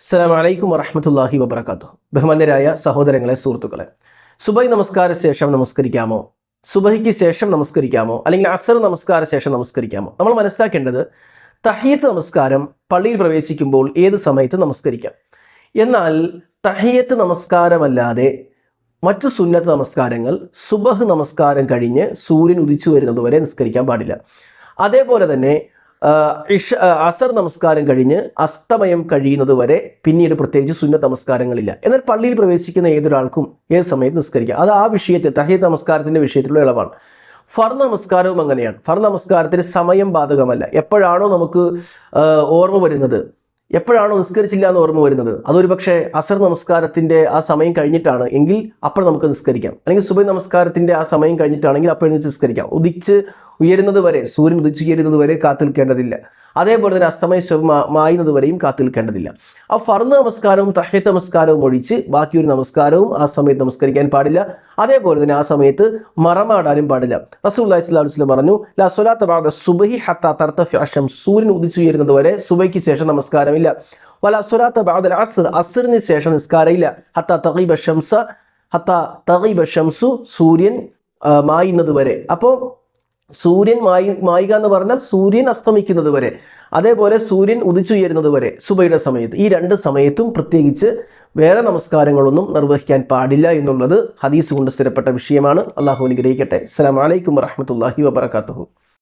അസ്സലാമു അലൈക്കും വറഹമത്തല്ലാഹി വബർക്കാത്തു ബഹുമാന്യരായ സഹോദരങ്ങളെ സുഹൃത്തുക്കളെ സുബൈ നമസ്കാര ശേഷം നമസ്കരിക്കാമോ? സുബഹിക്ക് ശേഷം നമസ്കരിക്കാമോ? അല്ലെങ്കിൽ അസർ നമസ്കാര ശേഷം നമസ്കരിക്കാമോ? നമ്മൾ മനസ്സിലാക്കേണ്ടത് തഹീത്ത് നമസ്കാരം പള്ളിയിൽ പ്രവേശിക്കുമ്പോൾ ഏത് സമയത്ത് നമസ്കരിക്കാം? എന്നാൽ തഹീയത്ത് നമസ്കാരമല്ലാതെ മറ്റു സുന്നത്ത് നമസ്കാരങ്ങൾ സുബഹ് നമസ്കാരം കഴിഞ്ഞ് സൂര്യൻ ഉദിച്ചു വരുന്നത് വരെ നിസ്കരിക്കാൻ പാടില്ല. അതേപോലെ തന്നെ ഇഷ അസർ നമസ്കാരം കഴിഞ്ഞ് അസ്തമയം കഴിയുന്നത് വരെ പിന്നീട് പ്രത്യേകിച്ച് സുന്ന നമസ്കാരങ്ങളില്ല. എന്നാൽ പള്ളിയിൽ പ്രവേശിക്കുന്ന ഏതൊരാൾക്കും ഏത് സമയത്ത് നിസ്കരിക്കാം? അത് ആ വിഷയത്തിൽ തഹീദ് നമസ്കാരത്തിന്റെ വിഷയത്തിലുള്ള ഇളവാണ്. ഫർ നമസ്കാരവും അങ്ങനെയാണ്. ഫർ നമസ്കാരത്തിന് സമയം ബാധകമല്ല. എപ്പോഴാണോ നമുക്ക് ഓർമ്മ വരുന്നത്? എപ്പോഴാണോ നിസ്കരിച്ചില്ല എന്ന് ഓർമ്മ വരുന്നത്. അതൊരു പക്ഷേ അസർ നമസ്കാരത്തിന്റെ ആ സമയം കഴിഞ്ഞിട്ടാണ് എങ്കിൽ അപ്പോൾ നമുക്ക് നിസ്കരിക്കാം. അല്ലെങ്കിൽ സുബൈ നമസ്കാരത്തിന്റെ ആ സമയം കഴിഞ്ഞിട്ടാണെങ്കിൽ അപ്പോൾ എഴുന്നേറ്റ് നിസ്കരിക്കാം. ഉദിച്ച് ഉയരുന്നത് വരെ സൂര്യൻ ഉദിച്ച് ഉയരുന്നത് വരെ കാത്തു നിൽക്കേണ്ടതില്ല അതേപോലെ തന്നെ അസ്തമയ സ്വ- മായുന്നത് വരെയും കാത്തു നിൽക്കേണ്ടതില്ല ആ ഫർന്ന് നമസ്കാരവും തഹ്യത്ത് നമസ്കാരവും ഒഴിച്ച് ബാക്കിയൊരു നമസ്കാരവും ആ സമയത്ത് നമസ്കരിക്കാൻ പാടില്ല. അതേപോലെ തന്നെ ആ സമയത്ത് മറമാടാനും പാടില്ല. റസൂൽ അലൈഹി വസ്ലം പറഞ്ഞു ലാ ബാദ സുബഹി ഹത്ത തർത്തഫി അഷം സൂര്യൻ ഉദിച്ചുയരുന്നത് വരെ സുബയ്ക്ക് ശേഷം നമസ്കാരമില്ല. വല സ്വലാത്ത ബാദൽ അസർ. അസറിന് ശേഷം നിസ്കാരമില്ല. ഹത്ത തഗീബ ഷംസ ഹത്ത തഗീബ ഷംസു സൂര്യൻ മായുന്നത് വരെ. അപ്പോൾ സൂര്യൻ മായി മായിക എന്ന് പറഞ്ഞാൽ സൂര്യൻ അസ്തമിക്കുന്നത് വരെ. അതേപോലെ സൂര്യൻ ഉദിച്ചുയരുന്നത് വരെ സുബയുടെ സമയത്ത്. ഈ രണ്ട് സമയത്തും പ്രത്യേകിച്ച് വേറെ നമസ്കാരങ്ങളൊന്നും നിർവഹിക്കാൻ പാടില്ല എന്നുള്ളത് ഹദീസ് കൊണ്ട് സ്ഥിരപ്പെട്ട വിഷയമാണ്. അള്ളാഹു അനുഗ്രഹിക്കട്ടെ. അസ്സലാമു അലൈക്കും വറഹമത്തല്ലാഹി വബർക്കാത്തുഹു